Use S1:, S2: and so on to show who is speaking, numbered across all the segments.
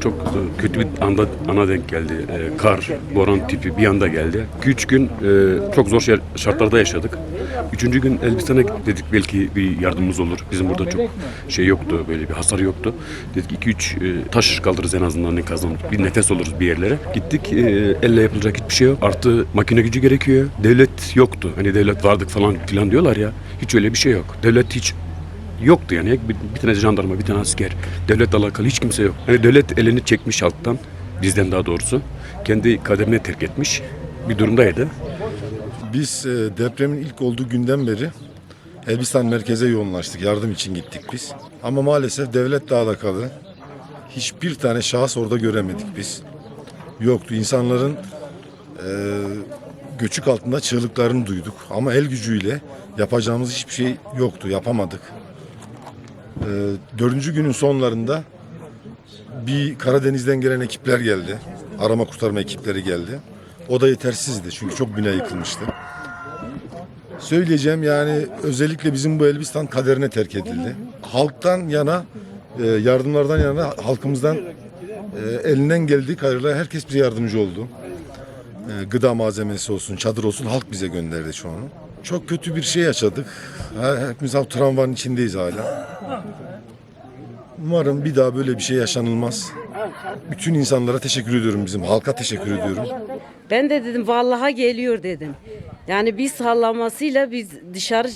S1: çok e, kötü bir anda ana denk geldi. E, kar, boran tipi bir anda geldi. 2-3 gün e, çok zor şartlarda yaşadık. Üçüncü gün Elbistan'a dedik belki bir yardımımız olur. Bizim burada çok şey yoktu, böyle bir hasar yoktu. Dedik 2-3 e, taş kaldırırız en azından enkazdan. Bir nefes oluruz bir yerlere. Gittik, e, elle yapılacak hiçbir şey yok. Artı makine gücü gerekiyor. Devlet yoktu. Hani devlet vardık falan filan diyorlar ya. Hiç öyle bir şey yok. Devlet hiç yoktu yani. Bir, bir tane jandarma, bir tane asker. Devletle alakalı hiç kimse yok. Hani devlet elini çekmiş alttan, bizden daha doğrusu. Kendi kaderine terk etmiş bir durumdaydı.
S2: Biz e, depremin ilk olduğu günden beri Elbistan merkeze yoğunlaştık. Yardım için gittik biz. Ama maalesef devletle alakalı hiçbir tane şahıs orada göremedik biz. Yoktu. İnsanların e, göçük altında çığlıklarını duyduk. Ama el gücüyle yapacağımız hiçbir şey yoktu. Yapamadık. E, dördüncü günün sonlarında bir Karadeniz'den gelen ekipler geldi. Arama kurtarma ekipleri geldi. O da yetersizdi çünkü çok bina yıkılmıştı. Söyleyeceğim yani özellikle bizim bu Elbistan kaderine terk edildi. Halktan yana, e, yardımlardan yana halkımızdan e, elinden geldiği kadarıyla herkes bize yardımcı oldu. E, Gıda malzemesi olsun, çadır olsun halk bize gönderdi an. Çok kötü bir şey yaşadık. Hepimiz o travmanın içindeyiz hala. Umarım bir daha böyle bir şey yaşanılmaz. Bütün insanlara teşekkür ediyorum bizim halka teşekkür ediyorum.
S3: Ben de dedim vallaha geliyor dedim. Yani bir sallamasıyla biz dışarı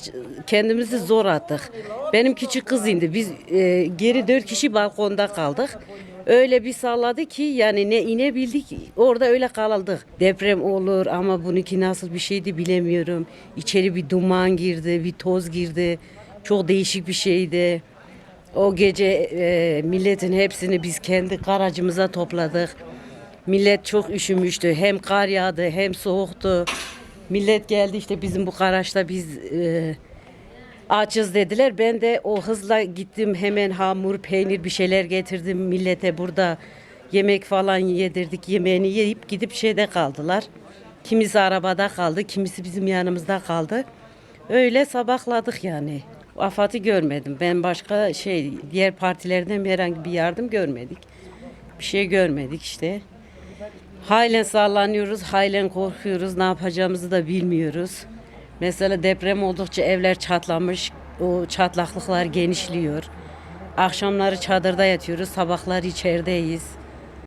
S3: kendimizi zor attık. Benim küçük kız indi. Biz e, geri dört kişi balkonda kaldık. Öyle bir salladı ki yani ne inebildik orada öyle kaldık. Deprem olur ama bununki nasıl bir şeydi bilemiyorum. İçeri bir duman girdi, bir toz girdi. Çok değişik bir şeydi. O gece e, milletin hepsini biz kendi garajımıza topladık. Millet çok üşümüştü. Hem kar yağdı hem soğuktu. Millet geldi işte bizim bu garajda biz e, açız dediler. Ben de o hızla gittim hemen hamur, peynir bir şeyler getirdim millete burada. Yemek falan yedirdik. Yemeğini yiyip gidip şeyde kaldılar. Kimisi arabada kaldı, kimisi bizim yanımızda kaldı. Öyle sabahladık yani. Afat'ı görmedim. Ben başka şey diğer partilerden herhangi bir yardım görmedik. Bir şey görmedik işte. Halen sallanıyoruz, halen korkuyoruz. Ne yapacağımızı da bilmiyoruz. Mesela deprem oldukça evler çatlamış. O çatlaklıklar genişliyor. Akşamları çadırda yatıyoruz, sabahlar içerideyiz.